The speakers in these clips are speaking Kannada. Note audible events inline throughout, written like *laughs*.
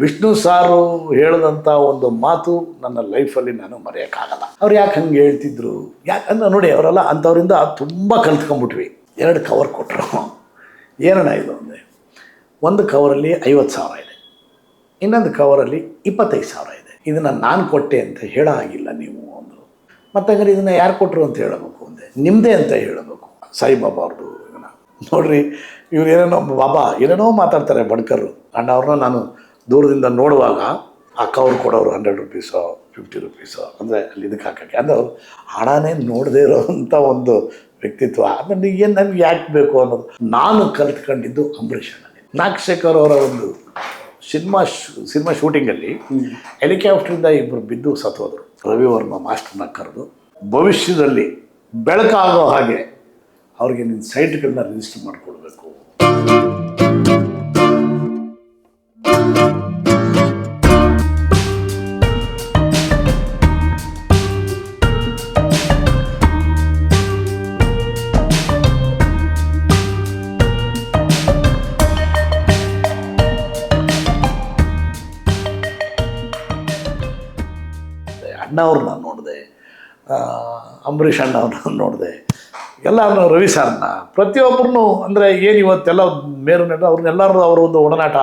ವಿಷ್ಣು ಸಾರು ಹೇಳಿದಂಥ ಒಂದು ಮಾತು ನನ್ನ ಲೈಫಲ್ಲಿ ನಾನು ಮರೆಯೋಕ್ಕಾಗಲ್ಲ. ಅವ್ರು ಯಾಕೆ ಹಂಗೆ ಹೇಳ್ತಿದ್ರು? ಯಾಕಂದ್ರೆ ನೋಡಿ, ಅವರೆಲ್ಲ ಅಂಥವರಿಂದ ತುಂಬ ಕಲ್ತ್ಕೊಂಡ್ಬಿಟ್ವಿ ಎರಡು ಕವರ್ ಕೊಟ್ಟರು ಏನಣ್ಣ ಇದು ಅಂದರೆ? ಒಂದು ಕವರಲ್ಲಿ ಐವತ್ತು ಸಾವಿರ ಇದೆ. ಇನ್ನೊಂದು ಕವರಲ್ಲಿ ಇಪ್ಪತ್ತೈದು ಸಾವಿರ ಇದೆ. ಇದನ್ನು ನಾನು ಕೊಟ್ಟೆ ಅಂತ ಹೇಳೋ ಹಾಗಿಲ್ಲ ನೀವು ಅಂದರು. ಮತ್ತು ಹಂಗಾರೆ ಇದನ್ನು ಯಾರು ಕೊಟ್ಟರು ಅಂತ ಹೇಳಬೇಕು ಅಂದೆ ನಿಮ್ಮದೇ ಅಂತ ಹೇಳಬೇಕು. ಸಾಯಿಬಾಬಾ ಅವ್ರದ್ದು ಇದನ್ನು. ನೋಡ್ರಿ, ಇವ್ರು ಏನೇನೋ ಬಾಬಾ ಏನೇನೋ ಮಾತಾಡ್ತಾರೆ ಬಡ್ಕರು. ಅಣ್ಣ ಅವ್ರನ್ನ ನಾನು ದೂರದಿಂದ ನೋಡುವಾಗ ಆ ಕವರ್ ಕೊಡೋರು ಹಂಡ್ರೆಡ್ ರುಪೀಸೋ, ಫಿಫ್ಟಿ ರುಪೀಸೋ ಅಂದರೆ ಅಲ್ಲಿ ಇದಕ್ಕೆ ಹಾಕೋಕ್ಕೆ. ಅಂದರೆ ಅವ್ರು ಹಣನೇ ನೋಡದೇ ಇರೋವಂಥ ಒಂದು ವ್ಯಕ್ತಿತ್ವ. ಅದನ್ನು ಏನು ನಮ್ಗೆ ಯಾಕೆ ಬೇಕು ಅನ್ನೋದು. ನಾನು ಕಲ್ತ್ಕೊಂಡಿದ್ದು ಅಂಬರೀಷ್ ಅಣ್ಣನೇ. ನಾಗಶೇಖರ್ ಅವರ ಒಂದು ಸಿನಿಮಾ ಸಿನಿಮಾ ಶೂಟಿಂಗಲ್ಲಿ ಹೆಲಿಕಾಪ್ಟ್ರಿಂದ ಇಬ್ಬರು ಬಿದ್ದು ಸತ್ತೋದ್ರು. ರವಿವರ್ಮ ಮಾಸ್ಟರ್ನ ಕರೆದು ಭವಿಷ್ಯದಲ್ಲಿ ಬೆಳಕಾಗೋ ಹಾಗೆ ಅವ್ರಿಗೆ ನಿನ್ನ ಸೈಟ್ಗಳನ್ನ ರಿಜಿಸ್ಟರ್ ಮಾಡಿಕೊಡ್ಬೇಕು. ಅಣ್ಣ ಅವ್ರನ್ನ ನೋಡಿದೆ ಅಂಬರೀಷ್ ಅಣ್ಣ ಅವ್ರನ್ನ ನೋಡಿದೆ ಎಲ್ಲ ರವಿ ಸರ್ನ ಪ್ರತಿಯೊಬ್ಬರನ್ನು ಅಂದರೆ ಏನು ಇವತ್ತೆಲ್ಲ ಮೇರು ಅವ್ರನ್ನೆಲ್ಲರೂ ಅವರ ಒಂದು ಒಡನಾಟ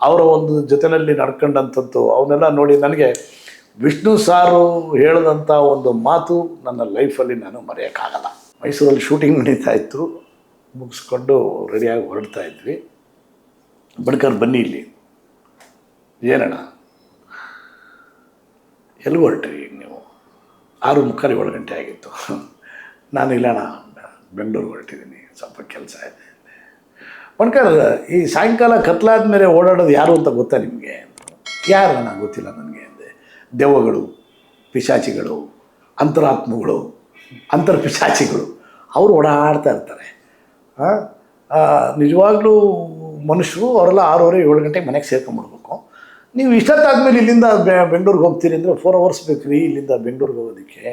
ಅವರ ಒಂದು ಜೊತೆಯಲ್ಲಿ ನಡ್ಕೊಂಡಂಥದ್ದು, ಅವನ್ನೆಲ್ಲ ನೋಡಿ ನನಗೆ ವಿಷ್ಣು ಸಾರು ಹೇಳಿದಂಥ ಒಂದು ಮಾತು ನನ್ನ ಲೈಫಲ್ಲಿ ನಾನು ಮರೆಯೋಕ್ಕಾಗಲ್ಲ. ಮೈಸೂರಲ್ಲಿ ಶೂಟಿಂಗ್ ನಡೀತಾ ಇತ್ತು. ಮುಗಿಸ್ಕೊಂಡು ರೆಡಿಯಾಗಿ ಹೊರಡ್ತಾ ಇದ್ವಿ. ಬಡ್ಕರ್ ಬನ್ನಿ ಇಲ್ಲಿ. ಏನಣ್ಣ? ಎಲ್ಲಿ ಹೊರಟ್ರಿ ಈಗ ನೀವು? ಆರು ಮುಕ್ಕಾಲು ಏಳು ಗಂಟೆ ಆಗಿತ್ತು. ನಾನು ಇಲ್ಲಣ್ಣ ಬೆಂಗಳೂರು ಹೊರಟಿದ್ದೀನಿ. ಸ್ವಲ್ಪ ಕೆಲಸ ಇದೆ. ಬಣ್ಕರ್ ಈ ಸಾಯಂಕಾಲ ಕತ್ಲಾದ ಮೇಲೆ ಓಡಾಡೋದು ಯಾರು ಅಂತ ಗೊತ್ತಾ ನಿಮಗೆ? ಯಾರು ನನಗೆ ಗೊತ್ತಿಲ್ಲ ನನಗೆ ಅಂದೆ. ದೆವ್ವಗಳು, ಪಿಶಾಚಿಗಳು, ಅಂತರಾತ್ಮಗಳು ಅಂತರ ಪಿಶಾಚಿಗಳು ಅವರು ಓಡಾಡ್ತಾ ಇರ್ತಾರೆ. ಹಾಂ ನಿಜವಾಗ್ಲೂ ಮನುಷ್ಯರು ಅವರೆಲ್ಲ ಆರೂವರೆ, ಏಳು ಗಂಟೆಗೆ ಮನೆಗೆ ಸೇರ್ಕೊಂಡ್ಬಿಡ್ಬೇಕು. ನೀವು ಇಷ್ಟೊತ್ತಾದ್ಮೇಲೆ ಇಲ್ಲಿಂದ ಬೆಂಗಳೂರಿಗೆ ಹೋಗ್ತೀರಿ ಅಂದರೆ ಫೋರ್ ಅವರ್ಸ್ ಬೇಕು ರೀ ಇಲ್ಲಿಂದ ಬೆಂಗಳೂರಿಗೆ ಹೋಗೋದಕ್ಕೆ.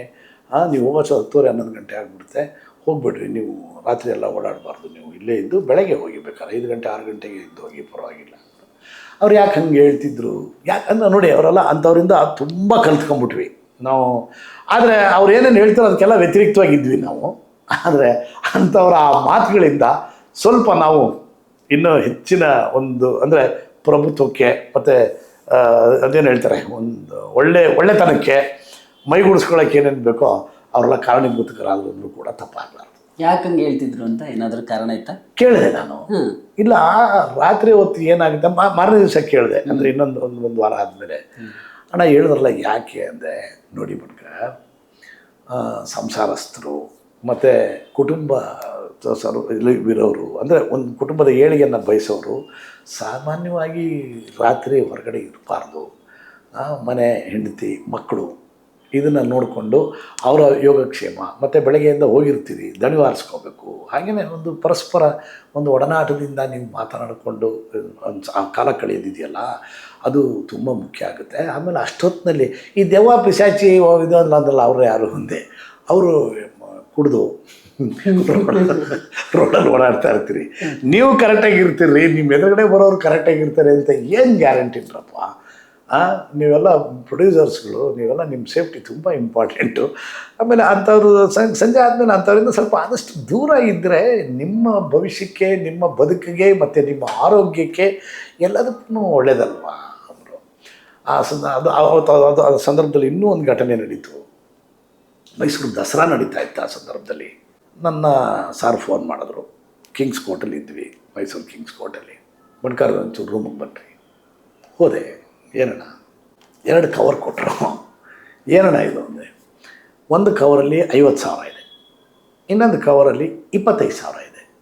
ನೀವು ಹೋಗೋಷ್ಟು ಹತ್ತುವರೆ, ಹನ್ನೊಂದು ಗಂಟೆ ಆಗಿಬಿಡುತ್ತೆ. ಹೋಗ್ಬಿಡ್ರಿ, ನೀವು ರಾತ್ರಿ ಎಲ್ಲ ಓಡಾಡಬಾರ್ದು, ನೀವು ಇಲ್ಲೇ ಇದ್ದು ಬೆಳಗ್ಗೆ ಹೋಗಿ ಬೇಕಾದ್ರೆ, ಐದು ಗಂಟೆ, ಆರು ಗಂಟೆಗೆ ಇದ್ದು ಹೋಗಿ ಪರವಾಗಿಲ್ಲ. ಅವ್ರು ಯಾಕೆ ಹಂಗೆ ಹೇಳ್ತಿದ್ರು? ಯಾಕಂದ್ರೆ ನೋಡಿ, ಅವರೆಲ್ಲ ಅಂಥವ್ರಿಂದ ತುಂಬ ಕಲ್ತ್ಕೊಂಡ್ಬಿಟ್ವಿ ನಾವು, ಆದರೆ ಅವ್ರು ಏನೇನು ಹೇಳ್ತಾರೋ ಅದಕ್ಕೆಲ್ಲ ವ್ಯತಿರಿಕ್ತವಾಗಿದ್ವಿ ನಾವು. ಆದರೆ ಅಂಥವ್ರ ಆ ಮಾತುಗಳಿಂದ ಸ್ವಲ್ಪ ನಾವು ಇನ್ನೂ ಹೆಚ್ಚಿನ ಒಂದು, ಅಂದರೆ ಪ್ರಭುತ್ವಕ್ಕೆ ಮತ್ತು ಅದೇನು ಹೇಳ್ತಾರೆ, ಒಂದು ಒಳ್ಳೆ, ಒಳ್ಳೆತನಕ್ಕೆ ಮೈಗೂಡಿಸ್ಕೊಳ್ಳೋಕೆ ಏನೇನು ಬೇಕೋ ಅವರೆಲ್ಲ ಕಾರಣೀಭೂತಕರಾದ್ರು ಕೂಡ ತಪ್ಪಾಗಲಾರ್ದು ಯಾಕಂಗೆ ಹೇಳ್ತಿದ್ರು ಅಂತ ಏನಾದರೂ ಕಾರಣ ಇತ್ತಾ ಕೇಳಿದೆ ನಾನು. ಇಲ್ಲ ಇಲ್ಲ ರಾತ್ರಿ ಹೊತ್ತು ಏನಾಗುತ್ತೆ ಮಾ ಮಾರನೇ ದಿವಸ ಕೇಳಿದೆ. ಅಂದರೆ ಇನ್ನೊಂದು ಒಂದು ಒಂದು ವಾರ ಆದಮೇಲೆ. ಅಣ್ಣ ಹೇಳಿದ್ರಲ್ಲ ಯಾಕೆ ಅಂದೆ ನೋಡಿ ಬಣ್ಕ ಸಂಸಾರಸ್ಥರು ಮತ್ತು ಕುಟುಂಬ ಇರೋರು ಅಂದರೆ ಒಂದು ಕುಟುಂಬದ ಏಳಿಗೆಯನ್ನು ಬಯಸೋರು ಸಾಮಾನ್ಯವಾಗಿ ರಾತ್ರಿ ಹೊರಗಡೆ ಇರಬಾರ್ದು. ಮನೆ ಹೆಂಡತಿ ಮಕ್ಕಳು ಇದನ್ನು ನೋಡಿಕೊಂಡು ಅವರ ಯೋಗಕ್ಷೇಮ ಮತ್ತು ಬೆಳಗ್ಗೆಯಿಂದ ಹೋಗಿರ್ತೀರಿ ದಣಿವಾರಿಸ್ಕೋಬೇಕು. ಹಾಗೆಯೇ ಒಂದು ಪರಸ್ಪರ ಒಂದು ಒಡನಾಟದಿಂದ ನೀವು ಮಾತನಾಡಿಕೊಂಡು ಆ ಕಾಲ ಕಳೆಯೋದಿದೆಯಲ್ಲ ಅದು ತುಂಬ ಮುಖ್ಯ ಆಗುತ್ತೆ. ಆಮೇಲೆ ಅಷ್ಟೊತ್ತಿನಲ್ಲಿ ಈ ದೆವ್ವ ಪಿಶಾಚಿ ಇದು ಅಂದಲ್ಲ ಅವರು ಯಾರು ಮುಂದೆ? ಅವರು ಕುಡಿದು ರೋಡಲ್ಲಿ ಓಡಾಡ್ತಾ ಇರ್ತೀರಿ. ನೀವು ಕರೆಕ್ಟಾಗಿ ಇರ್ತೀರಿ ನಿಮ್ಮ ಎದುರುಗಡೆ ಬರೋರು ಕರೆಕ್ಟಾಗಿ ಇರ್ತಾರೆ ಅಂತ ಏನು ಗ್ಯಾರಂಟಿನ್ರಪ್ಪ ಆ, ನೀವೆಲ್ಲ ಪ್ರೊಡ್ಯೂಸರ್ಸ್ಗಳು ನೀವೆಲ್ಲ ನಿಮ್ಮ ಸೇಫ್ಟಿ ತುಂಬ ಇಂಪಾರ್ಟೆಂಟು ಆಮೇಲೆ ಅಂಥವ್ರು ಸಂಜೆ ಆದಮೇಲೆ ಅಂಥವ್ರಿಂದ ಸ್ವಲ್ಪ ಆದಷ್ಟು ದೂರ ಇದ್ದರೆ ನಿಮ್ಮ ಭವಿಷ್ಯಕ್ಕೆ, ನಿಮ್ಮ ಬದುಕಿಗೆ ಮತ್ತು ನಿಮ್ಮ ಆರೋಗ್ಯಕ್ಕೆ ಎಲ್ಲದಕ್ಕೂ ಒಳ್ಳೇದಲ್ವಾ ಅವರು? ಆ ಸಂದ, ಅದು ಅದು ಆ ಸಂದರ್ಭದಲ್ಲಿ ಇನ್ನೂ ಒಂದು ಘಟನೆ ನಡೀತು. ಮೈಸೂರು ದಸರಾ ನಡೀತಾ ಇತ್ತು ಆ ಸಂದರ್ಭದಲ್ಲಿ. ನನ್ನ ಸಾರ್ ಫೋನ್ ಮಾಡಿದ್ರು. ಕಿಂಗ್ಸ್ ಕೋರ್ಟಲ್ಲಿ ಇದ್ವಿ, ಮೈಸೂರು ಕಿಂಗ್ಸ್ ಕೋರ್ಟಲ್ಲಿ ಬಣ್ಕಾರ್ ಒಂಚೂರು ರೂಮಿಗೆ ಬನ್ನಿರಿ ಹೋದೆ. ಏನಣ್ಣ? ಎರಡು ಕವರ್ ಕೊಟ್ಟರು ಏನಣ್ಣ ಇದು ಅಂದರೆ? ಒಂದು ಕವರಲ್ಲಿ ಐವತ್ತು ಸಾವಿರ ಇದೆ. ಇನ್ನೊಂದು ಕವರಲ್ಲಿ ಇಪ್ಪತ್ತೈದು ಸಾವಿರ ಇದೆ.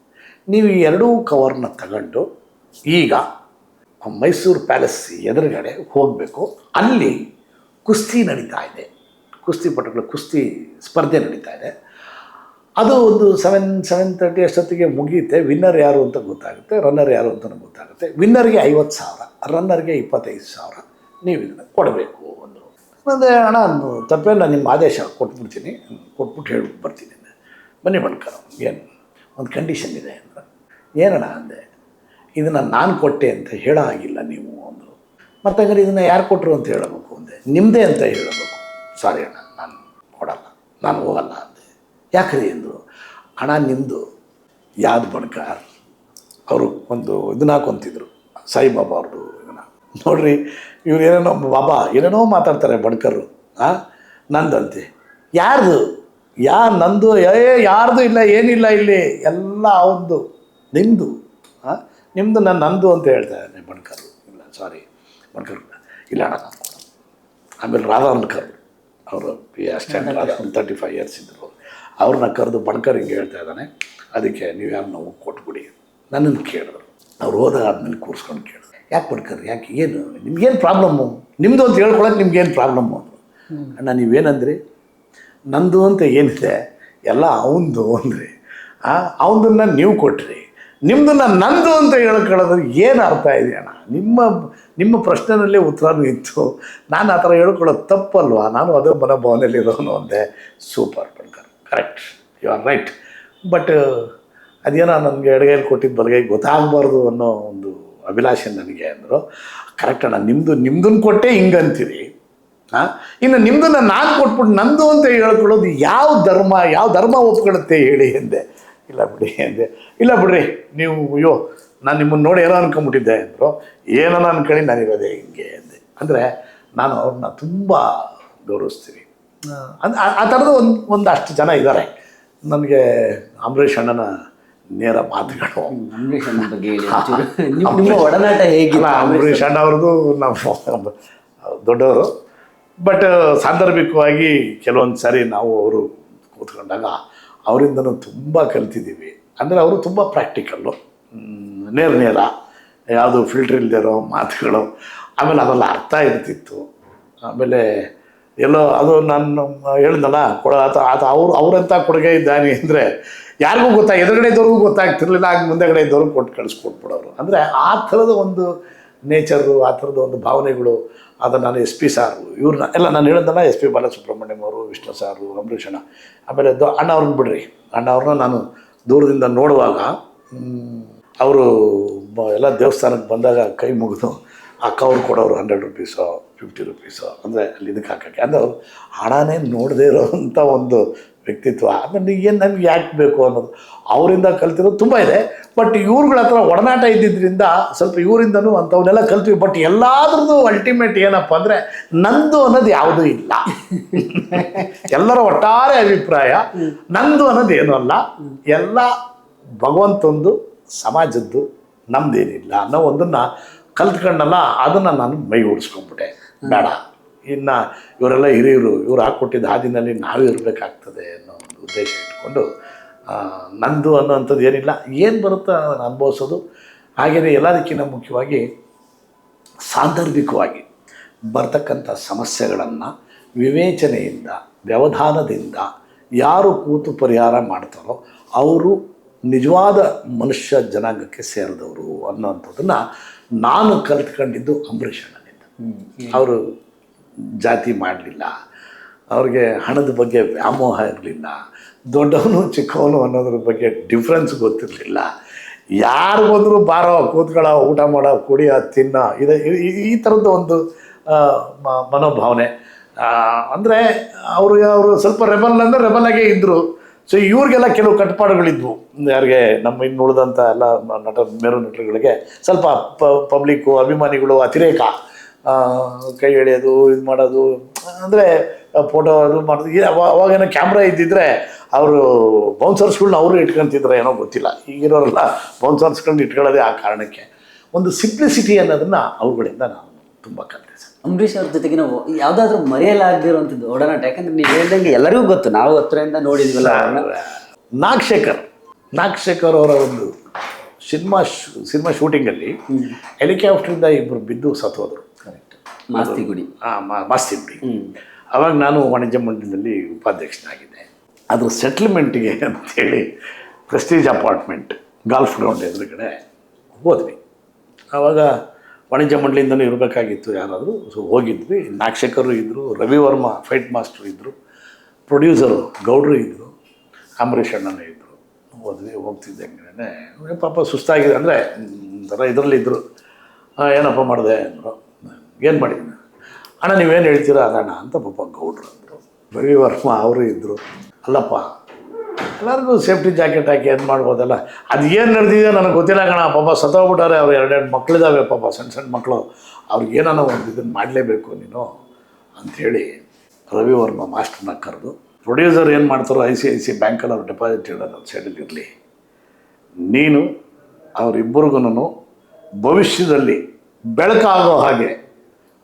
ನೀವು ಈ ಎರಡೂ ಕವರ್ನ ತಗೊಂಡು ಈಗ ಮೈಸೂರು ಪ್ಯಾಲೇಸ್ ಎದುರುಗಡೆ ಹೋಗಬೇಕು. ಅಲ್ಲಿ ಕುಸ್ತಿ ನಡೀತಾ ಇದೆ. ಕುಸ್ತಿ ಪಟುಗಳು ಕುಸ್ತಿ ಸ್ಪರ್ಧೆ ನಡೀತಾ ಇದೆ. ಅದು ಒಂದು ಸೆವೆನ್ ಸೆವೆನ್ ತರ್ಟಿ ಅಷ್ಟೊತ್ತಿಗೆ ಮುಗಿಯುತ್ತೆ. ವಿನ್ನರ್ ಯಾರು ಅಂತ ಗೊತ್ತಾಗುತ್ತೆ. ರನ್ನರ್ ಯಾರು ಅಂತ ಗೊತ್ತಾಗುತ್ತೆ. ವಿನ್ನರ್ಗೆ ಐವತ್ತು ಸಾವಿರ ರನ್ನರ್ಗೆ ಇಪ್ಪತ್ತೈದು ಸಾವಿರ. ನೀವು ಇದನ್ನು ಕೊಡಬೇಕು ಒಂದು ಅಂದರೆ ಅಣ್ಣ ನಾನು ನಿಮ್ಮ ಆದೇಶ ಕೊಟ್ಬಿಡ್ತೀನಿ. ಕೊಟ್ಬಿಟ್ಟು ಹೇಳ್ಬಿಟ್ಟು ಬರ್ತೀನಿ ಬನ್ನಿ ಬಣ್ಕ ಏನು ಒಂದು ಕಂಡೀಷನ್ ಇದೆ ಅಂದ್ರೆ ಏನಣ್ಣ ಅಂದೆ? ಇದನ್ನು ನಾನು ಕೊಟ್ಟೆ ಅಂತ ಹೇಳೋ ಹಾಗಿಲ್ಲ ನೀವು ಅಂದರು. ಮತ್ತೆ ಹಂಗಾರೆ ಇದನ್ನು ಯಾರು ಕೊಟ್ಟರು ಅಂತ ಹೇಳಬೇಕು ಅಂದೆ? ನಿಮ್ಮದೇ ಅಂತ ಹೇಳಬೇಕು. ಸಾರಿ ಅಣ್ಣ, ನಾನು ಕೊಡಲ್ಲ. ನಾನು ಹೋಗಲ್ಲ ಯಾಕ್ರಿ ಅಂದರು ಹಣ ನಿಮ್ಮದು ಯಾವ್ದು ಬಣ್ಕಾರ್ ಅವರು ಒಂದು ಇದನ್ನ ಹಾಕೊಂತಿದ್ರು, ಸಾಯಿಬಾಬಾ ಅವ್ರದ್ದು ಇದನ್ನ. ನೋಡ್ರಿ, ಇವ್ರು ಏನೇನೋ, ಬಾಬಾ, ಏನೇನೋ ಮಾತಾಡ್ತಾರೆ ಬಡ್ಕರು ಹಾಂ ನಂದಂತೆ. ಯಾರ್ದು? ಯಾ, ನಂದು, ಏ, ಯಾರ್ದು ಇಲ್ಲ, ಏನಿಲ್ಲ ಇಲ್ಲಿ, ಎಲ್ಲ ಅವನದು ನಿಮ್ಮದು ಹಾಂ ನಿಮ್ಮದು ನಾನು ನಂದು ಅಂತ ಹೇಳ್ತಾ ಇದ್ದಾನೆ ಬಣ್ಕರು. ಇಲ್ಲ ಸಾರಿ ಬಣ್ಕರ್ ಇಲ್ಲ. ಅಣ್ಣ. ಆಮೇಲೆ ರಾಧಾ ಕರೆದು ಅವರು ಅಷ್ಟೇ ರಾಧಾ ತರ್ಟಿ ಫೈವ್ ಇಯರ್ಸ್ ಇದ್ದರು ಅವ್ರನ್ನ ಕರೆದು ಬಣ್ಕರ್ ಹಿಂಗೆ ಹೇಳ್ತಾ ಇದ್ದಾನೆ. ಅದಕ್ಕೆ ನೀವು ಯಾರು ನಾವು ಕೊಟ್ಬಿಡಿ ನನ್ನನ್ನು ಕೇಳಿದ್ರು ಅವ್ರು ಹೋದಾಗ ಆದ್ಮೇಲೆ ಕೂರಿಸ್ಕೊಂಡು ಕೇಳಿದ್ರು ಯಾಕೆ ಬಡ್ಕರ್ ಯಾಕೆ? ಏನು? ನಿಮ್ಗೇನು ಪ್ರಾಬ್ಲಮ್ಮು ನಿಮ್ಮದು ಅಂತ ಹೇಳ್ಕೊಳಕ್ಕೆ ನಿಮ್ಗೇನು ಪ್ರಾಬ್ಲಮ್ಮು ಅಂದರು ಅಣ್ಣ, ನೀವೇನಂದ್ರಿ? ನಂದು ಅಂತ ಏನಿದೆ, ಎಲ್ಲ ಅವಂದು ಅಂದ್ರಿ ಅವನದನ್ನು ನೀವು ಕೊಟ್ರಿ. ನಿಮ್ಮದನ್ನ ನಂದು ಅಂತ ಹೇಳ್ಕೊಳ್ಳೋದು ಏನು ಅರ್ಥ ಇದೆ ಅಣ್ಣ? ನಿಮ್ಮ ನಿಮ್ಮ ಪ್ರಶ್ನೆನಲ್ಲೇ ಉತ್ತರನೂ ಇತ್ತು. ನಾನು ಆ ಥರ ಹೇಳ್ಕೊಳ್ಳೋದು ತಪ್ಪಲ್ವಾ? ನಾನು ಅದೇ ಮನೋಭಾವನೆಯಲ್ಲಿರೋನು ಅಂದೆ. Super Badhkar correct you are right but ಅದೇನೋ ನನಗೆ ಎಡಗೈಲಿ ಕೊಟ್ಟಿದ್ದು ಬಲಗೈ ಗೊತ್ತಾಗಬಾರ್ದು ಅನ್ನೋ ಒಂದು ಅಭಿಲಾಷೆ ನನಗೆ ಅಂದರು. ಕರೆಕ್ಟ್ ಅಣ್ಣ ನಿಮ್ಮದು ನಿಮ್ದನ್ನು ಕೊಟ್ಟೆ ಹಿಂಗಂತೀರಿ. ಹಾಂ ಇನ್ನು ನಿಮ್ಮದನ್ನ ನಾನು ಕೊಟ್ಬಿಟ್ಟು ನಂದು ಅಂತ ಹೇಳ್ಕೊಳ್ಳೋದು ಯಾವ ಧರ್ಮ ಯಾವ ಧರ್ಮ ಒಪ್ಕೊಳ್ಳುತ್ತೆ ಹೇಳಿ ಎಂದೆ ಇಲ್ಲ ಬಿಡಿ ಎಂದೆ ಇಲ್ಲ ಬಿಡ್ರಿ, ನೀವು, ಅಯ್ಯೋ, ನಾನು ನಿಮ್ಮನ್ನು ನೋಡಿ ಏನೋ ಅನ್ಕೊಂಬಿಟ್ಟಿದ್ದೆ ಅಂದರು. ಏನೋ ಅನ್ಕೊಳ್ಳಿ, ನಾನಿರೋದೆ ಹಿಂಗೆ ಎಂದೆ ಅಂದರೆ ನಾನು ಅವ್ರನ್ನ ತುಂಬ ಗೌರವಿಸ್ತೀನಿ ಅದ್- ಆ- ಥರದ ಒಂದು ಒಂದಷ್ಟು ಜನ ಇದ್ದಾರೆ ನನಗೆ ಅಂಬರೀಷ್ ಅಣ್ಣನ ನೇರ ಮಾತುಗಳು. ಅಂಬರೀಷ್ ಅಣ್ಣ ಬಗ್ಗೆ *laughs* ನಿಮ್ಮ ಒಡನಾಟ ಹೇಗಿಲ್ಲ ಅಂಬರೀಷ್ ಅಣ್ಣ ಅವ್ರದ್ದು ನಾವು *laughs* ದೊಡ್ಡವರು. ಬಟ್ ಸಾಂದರ್ಭಿಕವಾಗಿ ಕೆಲವೊಂದು ಸಾರಿ ನಾವು ಅವರು ಕೂತ್ಕೊಂಡಾಗ ಅವರಿಂದನೂ ತುಂಬ ಕಲ್ತಿದ್ದೀವಿ. ಅಂದರೆ ಅವರು ತುಂಬ ಪ್ರಾಕ್ಟಿಕಲ್ಲು ನೇರ ನೇರ. ಯಾವುದು ಫಿಲ್ಟ್ರ್ ಇಲ್ಲದೆ ಇರೋ ಮಾತುಗಳು. ಆಮೇಲೆ ಅದೆಲ್ಲ ಅರ್ಥ ಇರ್ತಿತ್ತು. ಆಮೇಲೆ ಎಲ್ಲೋ ಅದು ನಾನು ಹೇಳ್ದಲ್ಲ ಕೊಡ, ಆತ ಆತ ಅವ್ರು, ಅವ್ರಂತ ಕೊಡುಗೆ ಇದ್ದಾನೆ ಅಂದರೆ ಯಾರಿಗೂ ಗೊತ್ತಾ ಎದುರುಗಡೆ ಇದ್ದವ್ರಿಗೂ ಗೊತ್ತಾಗ್ತಿರ್ಲಿಲ್ಲ ಆಗ ಮುಂದೆಗಡೆ ಇದ್ದವ್ರು ಕೊಟ್ಟು ಕಳಿಸ್ಕೊಟ್ಬಿಡೋರು. ಅಂದರೆ ಆ ಥರದ ಒಂದು ನೇಚರು ಆ ಥರದ ಒಂದು ಭಾವನೆಗಳು ಅದು ನಾನು ಎಸ್ ಪಿ ಸಾರು ಇವ್ರನ್ನ ಎಲ್ಲ ನಾನು ಹೇಳಿದ್ನಲ್ಲ, ಎಸ್ ಪಿ ಬಾಲಸುಬ್ರಹ್ಮಣ್ಯಂ ಅವರು, ವಿಷ್ಣು ಸಾರು ಅಂಬರೀಷ್ ಅಣ್ಣ ಆಮೇಲೆ ದೊ, ಅಣ್ಣ ಅವ್ರನ್ನ ಬಿಡ್ರಿ. ಅಣ್ಣ ಅವ್ರನ್ನ ನಾನು ದೂರದಿಂದ ನೋಡುವಾಗ ಅವರು ಎಲ್ಲ ದೇವಸ್ಥಾನಕ್ಕೆ ಬಂದಾಗ ಕೈ ಮುಗಿದು ಅವ್ರು ಕೊಡೋರು ಹಂಡ್ರೆಡ್ ರುಪೀಸೋ, ಫಿಫ್ಟಿ ರುಪೀಸೋ, ಅಂದರೆ ಅಲ್ಲಿ ಇದಕ್ಕೆ ಹಾಕೋಕ್ಕೆ. ಅಂದರೆ ಅವರು ಹಣನೇ ನೋಡದೇ ಇರೋವಂಥ ಒಂದು ವ್ಯಕ್ತಿತ್ವ. ಆಮೇಲೆ ಏನು ನಮ್ಗೆ ಯಾಕೆ ಬೇಕು ಅನ್ನೋದು. ಅವರಿಂದ ಕಲ್ತಿರೋದು ತುಂಬ ಇದೆ. ಬಟ್ ಇವ್ರುಗಳ ಹತ್ರ ಒಡನಾಟ ಇದ್ದಿದ್ದರಿಂದ ಸ್ವಲ್ಪ ಇವರಿಂದನೂ ಅಂಥವನ್ನೆಲ್ಲ ಕಲ್ತೀವಿ. ಬಟ್ ಎಲ್ಲಾದ್ರದ್ದು ಅಲ್ಟಿಮೇಟ್ ಏನಪ್ಪ ಅಂದರೆ ನಂದು ಅನ್ನೋದು ಯಾವುದೂ ಇಲ್ಲ. ಎಲ್ಲರ ಒಟ್ಟಾರೆ ಅಭಿಪ್ರಾಯ. ನಂದು ಅನ್ನೋದು ಏನೂ ಅಲ್ಲ. ಎಲ್ಲ ಭಗವಂತಂದು, ಸಮಾಜದ್ದು ನಮ್ದೇನಿಲ್ಲ ಅನ್ನೋ ಒಂದನ್ನು ಕಲ್ತ್ಕೊಂಡಲ್ಲ, ಅದನ್ನು ನಾನು ಮೈ ಓಡಿಸ್ಕೊಂಡ್ಬಿಟ್ಟೆ ಬೇಡ. ಇನ್ನು ಇವರೆಲ್ಲ ಹಿರಿಯರು, ಇವ್ರು ಹಾಕ್ಕೊಟ್ಟಿದ್ದ ಹಾದಿನಲ್ಲಿ ನಾವೇ ಇರಬೇಕಾಗ್ತದೆ ಅನ್ನೋ ಒಂದು ಉದ್ದೇಶ ಇಟ್ಕೊಂಡು ನಂದು ಅನ್ನೋವಂಥದ್ದು ಏನಿಲ್ಲ. ಏನು ಬರುತ್ತೋ ಅದನ್ನು ಅನುಭವಿಸೋದು. ಹಾಗೆಯೇ ಎಲ್ಲದಕ್ಕಿಂತ ಮುಖ್ಯವಾಗಿ ಸಾಂದರ್ಭಿಕವಾಗಿ ಬರ್ತಕ್ಕಂಥ ಸಮಸ್ಯೆಗಳನ್ನು ವಿವೇಚನೆಯಿಂದ, ವ್ಯವಧಾನದಿಂದ ಯಾರು ಕೂತು ಪರಿಹಾರ ಮಾಡ್ತಾರೋ ಅವರು ನಿಜವಾದ ಮನುಷ್ಯ ಜನಾಂಗಕ್ಕೆ ಸೇರಿದವರು ಅನ್ನೋಂಥದ್ದನ್ನು ನಾನು ಕಲ್ತ್ಕೊಂಡಿದ್ದು ಅಂಬರೀಷ್ ಅಣ್ಣನಿಂದ ಅವರು ಜಾತಿ ಮಾಡಲಿಲ್ಲ. ಅವ್ರಿಗೆ ಹಣದ ಬಗ್ಗೆ ವ್ಯಾಮೋಹ ಇರಲಿಲ್ಲ. ದೊಡ್ಡವನು ಚಿಕ್ಕವನು ಅನ್ನೋದ್ರ ಬಗ್ಗೆ ಡಿಫ್ರೆನ್ಸ್ ಗೊತ್ತಿರಲಿಲ್ಲ. ಯಾರು ಬಂದರೂ ಬಾರೋ ಕೂತ್ಕೊಳ್ಳೋ ಊಟ ಮಾಡೋ ಕುಡಿಯೋ ತಿನ್ನೋ ಇದೆ ಈ- ಥರದ್ದು ಒಂದು ಮ- ಮನೋಭಾವನೆ. ಅಂದರೆ ಅವರು ಅವರು ಸ್ವಲ್ಪ ರೆಬಲ್ ಅಂದರೆ ರೆಬಲ್ ಆಗೇ ಇದ್ದರು ಸೊ ಇವ್ರಿಗೆಲ್ಲ ಕೆಲವು ಕಟ್ಟುಪಾಡುಗಳಿದ್ವು ಯಾರಿಗೆ ನಮ್ಮ ಇನ್ನು ಉಳಿದಂಥ ಎಲ್ಲ ನಟ, ಮೇರು ನಟರುಗಳಿಗೆ ಸ್ವಲ್ಪ ಪಬ್ಲಿಕ್ಕು ಅಭಿಮಾನಿಗಳು ಅತಿರೇಕ ಕೈ ಎಳೆಯೋದು, ಇದು ಮಾಡೋದು, ಅಂದರೆ ಫೋಟೋ ಅದು ಮಾಡೋದು. ಅವಾಗೇನೋ ಕ್ಯಾಮ್ರಾ ಇದ್ದಿದ್ರೆ ಅವರು ಬೌನ್ಸರ್ಸ್ಗಳನ್ನ ಅವರು ಇಟ್ಕೊಂತಿದ್ರೆ ಏನೋ ಗೊತ್ತಿಲ್ಲ. ಈಗಿರೋರೆಲ್ಲ ಬೌನ್ಸರ್ಸ್ಗಳನ್ನ ಇಟ್ಕೊಳ್ಳೋದೇ ಆ ಕಾರಣಕ್ಕೆ. ಒಂದು ಸಿಂಪ್ಲಿಸಿಟಿ ಅನ್ನೋದನ್ನು ಅವುಗಳಿಂದ ನಾನು ತುಂಬ ಕಲಿತೆ. ಅಂಬರೀಷ್ ಅವ್ರ ಜೊತೆಗೆ ನಾವು ಯಾವುದಾದ್ರೂ ಮರೆಯಲಾಗದಿರುವಂಥದ್ದು ಒಡನಾಟ ಯಾಕಂದ್ರೆ ನೀವು ಹೇಳ್ದಂಗೆ ಎಲ್ಲರಿಗೂ ಗೊತ್ತು ನಾವು ಹತ್ರದಿಂದ ನೋಡಿದ್ವಲ್ಲ ಅವ್ರನ್ನ. ನಾಗಶೇಖರ್. ನಾಗಶೇಖರ್ ಅವರ ಒಂದು ಸಿನಿಮಾ ಶೂ ಸಿನಿಮಾ ಶೂಟಿಂಗಲ್ಲಿ ಹೆಲಿಕಾಪ್ಟ್ರಿಂದ ಇಬ್ಬರು ಬಿದ್ದು ಸತ್ತೋದ್ರು. ಕರೆಕ್ಟ್ ಮಾಸ್ತಿ ಗುಡಿ. ಮಾಸ್ತಿ ಬಿಡಿ ಹ್ಮ್. ಅವಾಗ ನಾನು ವಾಣಿಜ್ಯ ಮಂಡಳಿಯಲ್ಲಿ ಉಪಾಧ್ಯಕ್ಷನಾಗಿದ್ದೆ. ಅದು ಸೆಟ್ಲ್ಮೆಂಟ್ಗೆ ಅಂತೇಳಿ ಪ್ರೆಸ್ಟೀಜ್ ಅಪಾರ್ಟ್ಮೆಂಟ್ ಗಾಲ್ಫ್ ಗ್ರೌಂಡ್ ಎದುರುಗಡೆ ಹೋದ್ವಿ. ಆವಾಗ ವಾಣಿಜ್ಯ ಮಂಡಳಿಯಿಂದಲೂ ಇರಬೇಕಾಗಿತ್ತು ಯಾರಾದರೂ. ಸೊ ಹೋಗಿದ್ವಿ. ನಾಕ್ಷಕರು ಇದ್ದರು ರವಿವರ್ಮ ಫೈಟ್ ಮಾಸ್ಟ್ರು ಇದ್ದರು ಪ್ರೊಡ್ಯೂಸರು ಗೌಡ್ರು ಇದ್ದರು ಅಂಬರೀಷ್ ಅಣ್ಣನೇ ಇದ್ದರು ಹೋದ್ವಿ ಹೋಗ್ತಿದ್ದಂಗೆ ಪಾಪ ಸುಸ್ತಾಗಿದೆ. ಅಂದರೆ ಒಂಥರ ಇದರಲ್ಲಿ ಇದ್ದರು ಏನಪ್ಪ ಮಾಡಿದೆ ಅಂದರು. ಏನು ಮಾಡಿದ್ದೀನಿ ಅಣ್ಣ, ನೀವೇನು ಹೇಳ್ತೀರಾ? ಅದಣ್ಣ ಅಂತ ಪಾಪ ಗೌಡ್ರು ಅಂದರು. ರವಿವರ್ಮ ಅವರು ಇದ್ದರು ಅಲ್ಲಪ್ಪ ಎಲ್ಲರಿಗೂ ಸೇಫ್ಟಿ ಜಾಕೆಟ್ ಹಾಕಿ ಏನು ಮಾಡ್ಬೋದಲ್ಲ? ಅದು ಏನು ನಡೆದಿದೆ ನನಗೆ ಗೊತ್ತಿಲ್ಲ ಕಣ. ಪಾಪ ಸತ್ತೋಗ್ಬಿಟ್ಟಾರೆ ಅವ್ರು ಎರಡೆರಡು ಮಕ್ಕಳಿದ್ದಾವೆ ಪಾಪ ಸಣ್ಣ ಸಣ್ಣ ಮಕ್ಕಳು ಅವ್ರಿಗೆ ಏನಾನ ಒಂದು ಇದನ್ನು ಮಾಡಲೇಬೇಕು ನೀನು ಅಂಥೇಳಿ ರವಿವರ್ಮ ಮಾಸ್ಟರ್ನ ಕರೆದು ಪ್ರೊಡ್ಯೂಸರ್ ಏನು ಮಾಡ್ತಾರೋ ಐ ಸಿ ಐ ಸಿ ಬ್ಯಾಂಕಲ್ಲಿ ಅವ್ರು ಡೆಪಾಸಿಟ್ ಇಡೋದು ಸೈಡಲ್ಲಿ ಇರಲಿ. ನೀನು ಅವರಿಬ್ಬರಿಗೂ ಭವಿಷ್ಯದಲ್ಲಿ ಬೆಳಕಾಗೋ ಹಾಗೆ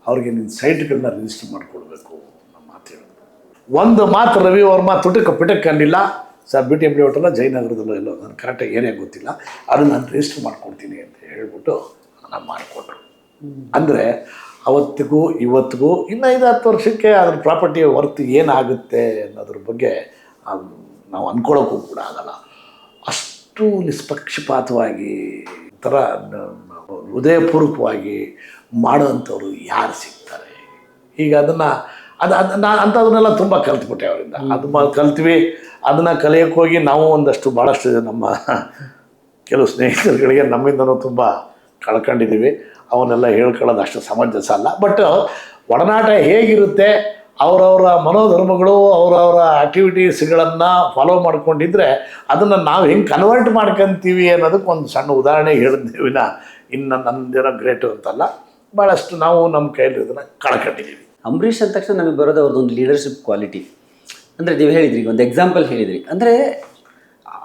ಅವ್ರಿಗೆ ನಿನ್ನ ಸೈಟ್ಗಳನ್ನ ರಿಜಿಸ್ಟರ್ ಮಾಡಿಕೊಡ್ಬೇಕು ನಮ್ಮ ಮಾತು ಹೇಳಿದ್ರು ಒಂದು ಮಾತು ರವಿ ವರ್ಮ ತುಟಕ ಪಿಟಕ್ ಕಂಡಿಲ್ಲ ಸರ್ ಬಿ ಟಿ ಎಂ ಜಯನಗರದಲ್ಲೋ ಎಲ್ಲೋ ನಾನು ಕರೆಕ್ಟಾಗಿ ಏರಿಯಾ ಗೊತ್ತಿಲ್ಲ. ಅದನ್ನು ನಾನು ರಿಜಿಸ್ಟರ್ ಮಾಡ್ಕೊಡ್ತೀನಿ ಅಂತ ಹೇಳ್ಬಿಟ್ಟು ನಾನು ಮಾಡಿಕೊಟ್ರು ಅಂದರೆ ಅವತ್ತಿಗೂ ಇವತ್ತಿಗೂ ಇನ್ನು ಐದು ಹತ್ತು ವರ್ಷಕ್ಕೆ ಅದ್ರ ಪ್ರಾಪರ್ಟಿ ವರ್ತ್ ಏನಾಗುತ್ತೆ ಅನ್ನೋದ್ರ ಬಗ್ಗೆ ನಾವು ಅಂದ್ಕೊಳ್ಳೋಕ್ಕೂ ಕೂಡ ಆಗಲ್ಲ. ಅಷ್ಟು ನಿಷ್ಪಕ್ಷಪಾತವಾಗಿ ಥರ ಹೃದಯಪೂರ್ವಕವಾಗಿ ಮಾಡುವಂಥವ್ರು ಯಾರು ಸಿಗ್ತಾರೆ? ಈಗ ಅದನ್ನು ಅದು ಅದು ನಾನು ಅಂಥದನ್ನೆಲ್ಲ ತುಂಬ ಕಲ್ತ್ಬಿಟ್ಟೆ ಅವರಿಂದ. ಅದು ಮಾ ಕಲ್ತ್ವಿ ಅದನ್ನು ಕಲಿಯೋಕ್ಕೆ ಹೋಗಿ ನಾವು ಒಂದಷ್ಟು ಭಾಳಷ್ಟು ನಮ್ಮ ಕೆಲವು ಸ್ನೇಹಿತರುಗಳಿಗೆ ನಮ್ಮಿಂದನೂ ತುಂಬ ಕಳ್ಕೊಂಡಿದ್ದೀವಿ. ಅವನ್ನೆಲ್ಲ ಹೇಳ್ಕೊಳ್ಳೋದು ಅಷ್ಟು ಸಮಂಜಸ ಅಲ್ಲ. ಬಟ್ ಒಡನಾಟ ಹೇಗಿರುತ್ತೆ ಅವರವರ ಮನೋಧರ್ಮಗಳು ಅವರವರ ಆ್ಯಕ್ಟಿವಿಟೀಸ್ಗಳನ್ನು ಫಾಲೋ ಮಾಡ್ಕೊಂಡಿದ್ರೆ ಅದನ್ನು ನಾವು ಹೆಂಗೆ ಕನ್ವರ್ಟ್ ಮಾಡ್ಕೊತೀವಿ ಅನ್ನೋದಕ್ಕೆ ಒಂದು ಸಣ್ಣ ಉದಾಹರಣೆ ಹೇಳಿದ್ದೇವಿನ ಇನ್ನು ನಂದಿರೋ ಗ್ರೇಟು ಅಂತಲ್ಲ. ಭಾಳಷ್ಟು ನಾವು ನಮ್ಮ ಕೈಯಲ್ಲಿ ಇದನ್ನು ಕಳ್ಕೊಂಡಿದ್ದೀವಿ. ಅಂಬರೀಷ್ ಅಂದ ತಕ್ಷಣ ನಮಗೆ ಬರೋದು ಅವ್ರದ್ದೊಂದು ಲೀಡರ್ಶಿಪ್ ಕ್ವಾಲಿಟಿ ಅಂದರೆ ನೀವು ಹೇಳಿದ್ರಿ ಒಂದು ಎಕ್ಸಾಂಪಲ್ ಹೇಳಿದ್ರಿ. ಅಂದರೆ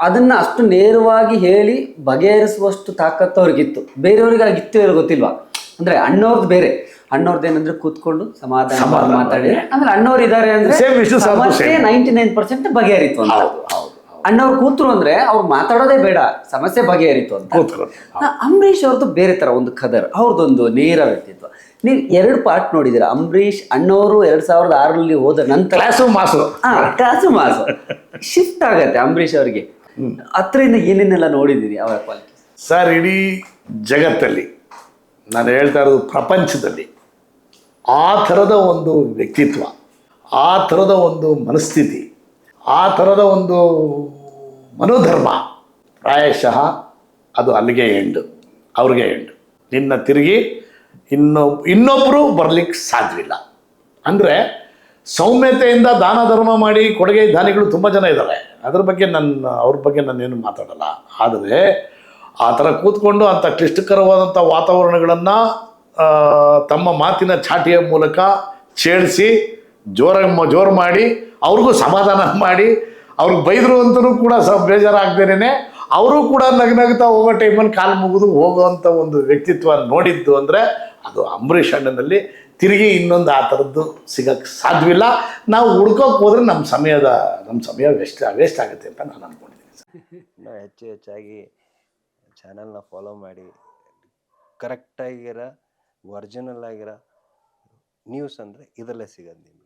ಅದನ್ನು ಅಷ್ಟು ನೇರವಾಗಿ ಹೇಳಿ ಬಗೆಹರಿಸುವಷ್ಟು ತಾಕತ್ತು ಅವ್ರಿಗಿತ್ತು. ಬೇರೆಯವ್ರಿಗೆ ಆಗಿತ್ತು ಇರೋ ಗೊತ್ತಿಲ್ವಾ? ಅಂದರೆ ಅಣ್ಣವ್ರದ್ದು ಬೇರೆ. ಅಣ್ಣವ್ರದ್ದು ಏನಂದ್ರೆ ಕೂತ್ಕೊಂಡು ಸಮಾಧಾನ ಮಾತಾಡಿದ್ರೆ ಮಾತಾಡಿ. ಅಂದ್ರೆ ಅಣ್ಣವ್ರು ಇದ್ದಾರೆ ಅಂದ್ರೆ. ನೈಂಟಿ ನೈನ್ ಪರ್ಸೆಂಟ್ ಬಗೆಹರಿತು ಅಂತ. ಅಣ್ಣವ್ರು ಕೂತ್ರು ಅಂದ್ರೆ ಅವ್ರು ಮಾತಾಡೋದೇ ಬೇಡ ಸಮಸ್ಯೆ ಬಗೆಹರಿತು ಅಂತ. ಅಂಬರೀಷ್ ಅವ್ರದ್ದು ಬೇರೆ ತರ ಒಂದು ಕದರ್ ಅವ್ರದ್ದೊಂದು ನೇರ ವ್ಯಕ್ತಿತ್ವ. ನೀವು ಎರಡು ಪಾರ್ಟ್ ನೋಡಿದಿರ ಅಂಬರೀಷ್ ಅಣ್ಣವರು ಎರಡ್ ಸಾವಿರದ ಆರಲ್ಲಿ ಹೋದ ನಂತರ? Class mass. ಕಾಸು ಮಾಸು. ಶಿಫ್ಟ್ ಆಗತ್ತೆ ಅಂಬರೀಷ್ ಅವರಿಗೆ. ಹತ್ರದಿಂದ ಏನೇನೆಲ್ಲ ನೋಡಿದ್ದೀರಿ ಅವರ ಕ್ವಾಲಿಟಿ ಸರ್ ಇಡೀ ಜಗತ್ತಲ್ಲಿ ನಾನು ಹೇಳ್ತಾ ಇರೋದು ಪ್ರಪಂಚದಲ್ಲಿ ಆ ಥರದ ಒಂದು ವ್ಯಕ್ತಿತ್ವ ಆ ಥರದ ಒಂದು ಮನಸ್ಥಿತಿ ಆ ಥರದ ಒಂದು ಮನೋಧರ್ಮ. ಪ್ರಾಯಶಃ ಅದು ಅಲ್ಲಿಗೆ ಎಂಡು ಅವ್ರಿಗೆ ಎಂಡು ನಿನ್ನ ತಿರುಗಿ ಇನ್ನೊ ಇನ್ನೊಬ್ಬರು ಬರಲಿಕ್ಕೆ ಸಾಧ್ಯವಿಲ್ಲ. ಅಂದರೆ ಸೌಮ್ಯತೆಯಿಂದ ದಾನ ಧರ್ಮ ಮಾಡಿ ಕೊಡುಗೆ ದಾನಿಗಳು ತುಂಬ ಜನ ಇದ್ದಾರೆ ಅದ್ರ ಬಗ್ಗೆ ನನ್ನ ಅವ್ರ ಬಗ್ಗೆ ನಾನೇನು ಮಾತಾಡಲ್ಲ. ಆದರೆ ಆ ಥರ ಕೂತ್ಕೊಂಡು ಅಂಥ ಕ್ಲಿಷ್ಟಕರವಾದಂಥ ವಾತಾವರಣಗಳನ್ನು ತಮ್ಮ ಮಾತಿನ ಚಾಟಿಯ ಮೂಲಕ ಛೇಡಿಸಿ ಜೋರ ಜೋರು ಮಾಡಿ, ಅವ್ರಿಗೂ ಸಮಾಧಾನ ಮಾಡಿ, ಅವ್ರಿಗೆ ಬೈದರು ಅಂತಲೂ ಕೂಡ ಸ ಬೇಜಾರಾಗ್ದೇನೆ ಅವರು ಕೂಡ ನಗನಗ್ತಾ ಹೋಗೋ ಟೈಮಲ್ಲಿ ಕಾಲು ಮುಗಿದು ಹೋಗುವಂಥ ಒಂದು ವ್ಯಕ್ತಿತ್ವ ನೋಡಿದ್ದು ಅಂದರೆ ಅದು ಅಂಬರೀಷ್ ಅಣ್ಣನಲ್ಲಿ ತಿರುಗಿ ಇನ್ನೊಂದು ಆ ಥರದ್ದು ಸಿಗಕ್ಕೆ ಸಾಧ್ಯವಿಲ್ಲ ನಾವು ಹುಡ್ಕೋಕೆ ಹೋದ್ರೆ ನಮ್ಮ ಸಮಯದ ನಮ್ಮ ಸಮಯ ವೇಸ್ಟ್ ವೇಸ್ಟ್ ಆಗುತ್ತೆ ಅಂತ ನಾನು ಅಂದ್ಕೊಂಡಿದ್ದೀನಿ ಸರ್ ಹೆಚ್ಚು ಹೆಚ್ಚಾಗಿ ಚಾನಲ್ನ ಫಾಲೋ ಮಾಡಿ ಕರೆಕ್ಟಾಗಿರೋ ಒರಿಜಿನಲ್ ಆಗಿರೋ ನ್ಯೂಸ್ ಅಂದರೆ ಇದರಲ್ಲೇ ಸಿಗೋದು ನಿಮಗೆ.